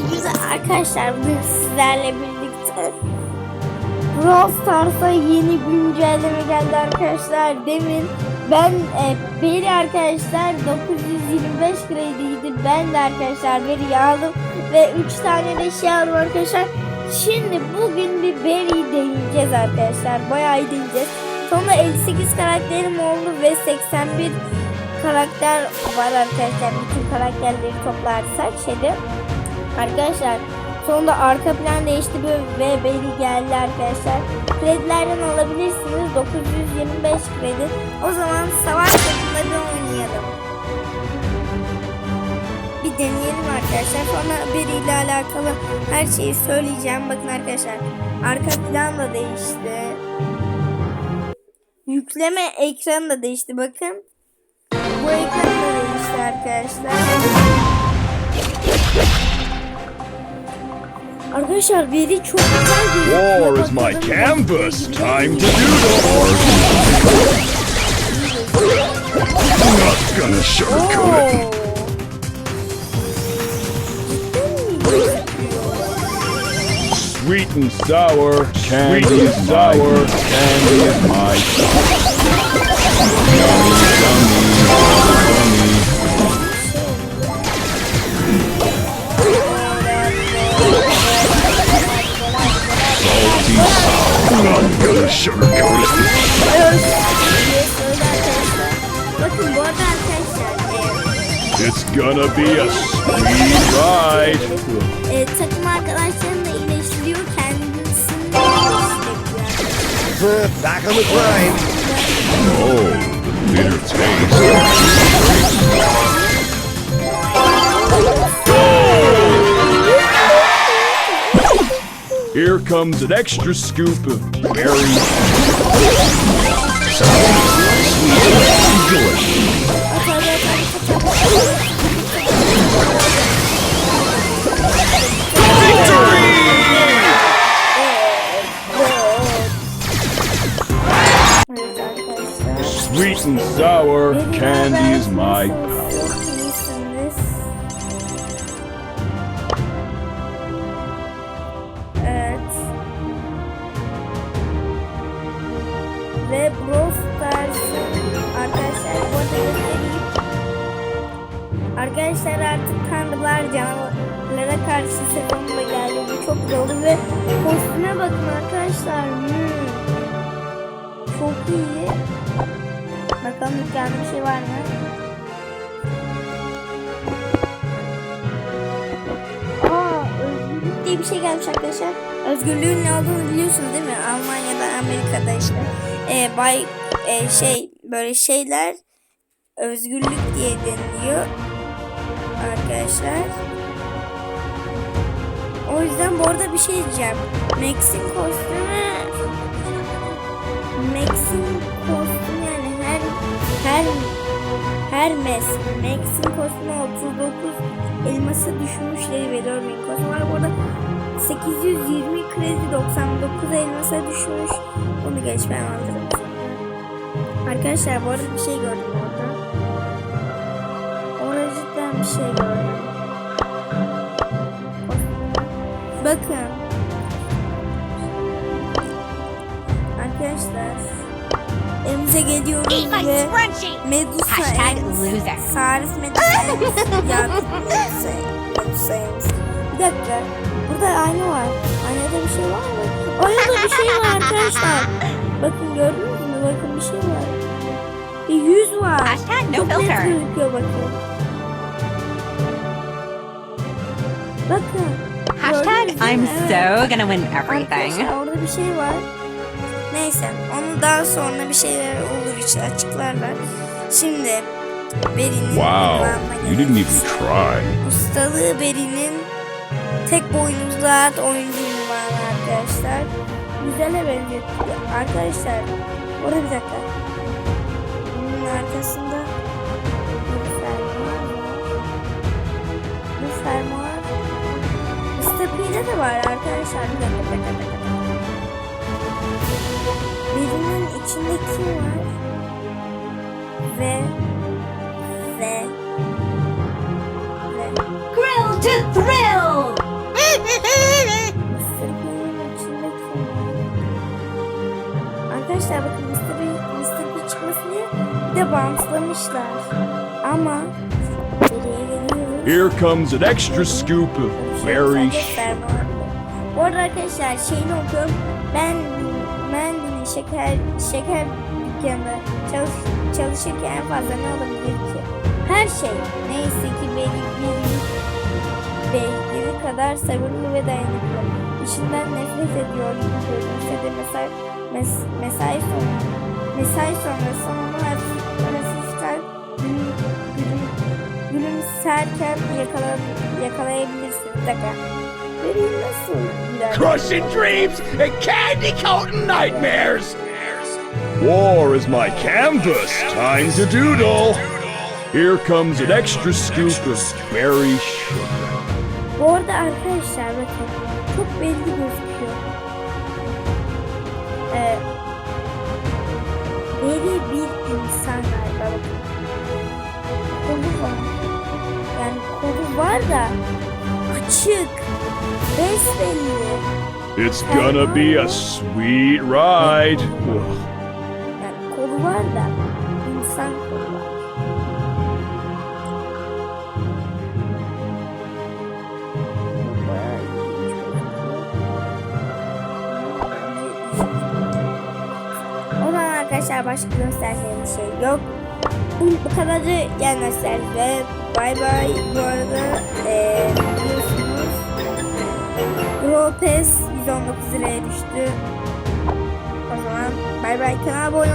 Güzel arkadaşlar bugün sizlerle birlikte Brawl Stars'a yeni güncelleme geldi arkadaşlar. Demin ben e, Beri arkadaşlar 925 krediydi. Ben de arkadaşlar Beri'yi aldım ve 3 tane de şey aldım arkadaşlar. Şimdi bugün bir Beri'yi deneyeceğiz arkadaşlar. Bayağı iyi deneyeceğiz. Sonunda 58 karakterim oldu ve 81 karakter var arkadaşlar. Bütün karakterleri toplarsak şeyde Arkadaşlar sonunda arka plan değişti ve- beni geldi arkadaşlar. Kredilerden alabilirsiniz. 925 kredi. O zaman savaş takımları oynayalım. Bir deneyelim arkadaşlar. Sonra biriyle alakalı her şeyi söyleyeceğim. Bakın arkadaşlar. Arka plan da değişti. Yükleme ekranı da değişti. Bakın. Bu ekran da değişti arkadaşlar. Arkadaşlar veri çok güzel gözüküyor. War is my canvas. Time to do the work. Not gonna sugarcoat it. Sweet and sour, candy is sour, candy is my Yummy, yummy, yummy. Not gonna it. diye söyle arkadaşlar. Bakın bu arada arkadaşlar e, It's gonna be a sweet ride. e, takım arkadaşlarını da iyileştiriyor kendisini. Back on the grind. Oh, the bitter taste. Comes an extra scoop of berry. Sweet and sour, candy is my Ve Brawl Stars'ın arkadaşlar bu arada göstereyim. Arkadaşlar artık tanrılar canavarlara karşı sezonu da geldi. Bu çok güzel oldu ve kostüme bakın arkadaşlar. Hmm. Çok iyi. Bakalım dükkanda bir şey var mı? Aa, özgürlük bir şey gelmiş arkadaşlar. Özgürlüğün ne olduğunu biliyorsunuz değil mi? Almanya'da, Amerika'da işte. Ee, bay e, şey böyle şeyler özgürlük diye deniliyor arkadaşlar. O yüzden bu arada bir şey diyeceğim. Max'in kostümü Max'in kostümü yani her her Hermes Max'in kostümü 39 elması düşmüşleri veriyor benim kostüm var burada 820 kredi 99 elmasa düşmüş bunu geç ben alırım arkadaşlar bu arada bir şey gördüm orada orada cidden bir şey gördüm bakın arkadaşlar elimize geliyoruz ve! Medusa loser. Saris Medusa Yakup Medusa Medusa Ems. Bir dakika. Burada ayna var. Aynada bir şey var mı? Aynada bir şey var Filter. gözüküyor bakın. Bakın. Hashtag? I'm so gonna win everything. Arkadaşlar orada bir şey var. Neyse onu daha sonra bir şeyler olur işte açıklarlar. Şimdi Beri'nin Wow, you didn't even try. Ustalığı Beri'nin tek boynuzlu at oyuncu ünvanı arkadaşlar. Güzele benziyor. Arkadaşlar orada bir dakika. fermuar. Stepide de var arkadaşlar. Bir dakika, bir dakika. Birinin içinde kim var? Ve ve ve Grill to thrill. Arkadaşlar bakın Mr. B, Mr. B çıkmasını bir de bantlamışlar. Ama nereye Here comes an extra scoop of very Bu arada arkadaşlar şeyini okuyorum. Ben Mendy'nin şeker şeker dükkanında çalış, çalışırken en fazla ne olabilir ki? Her şey. Neyse ki benim bir beygiri kadar sabırlı ve dayanıklı. İşinden nefret ediyor gibi görünse de mesai, mes, mesai sonu mesai sonrası onu hafif, gülümserken yakala, yakalayabilirsin. Bir dakika. Benim nasıl crushing dreams and candy coating nightmares. War is my canvas. Time to doodle. Here comes an extra scoop of berry sugar. Bu arada arkadaşlar bakın çok belli gözüküyor. Ee, deli bir insan galiba bakın. Kolu var. Yani kolu var da açık. Besbelli. It's gonna be a sweet ride. Yani kolu var da insan kolu var. Arkadaşlar başka göstereceğim bir şey yok. Bu, kadarı yani gösterdi. Bay bay. Bu arada eee biliyorsunuz Brawl Pass 119 liraya düştü. O zaman bay bay kanala abone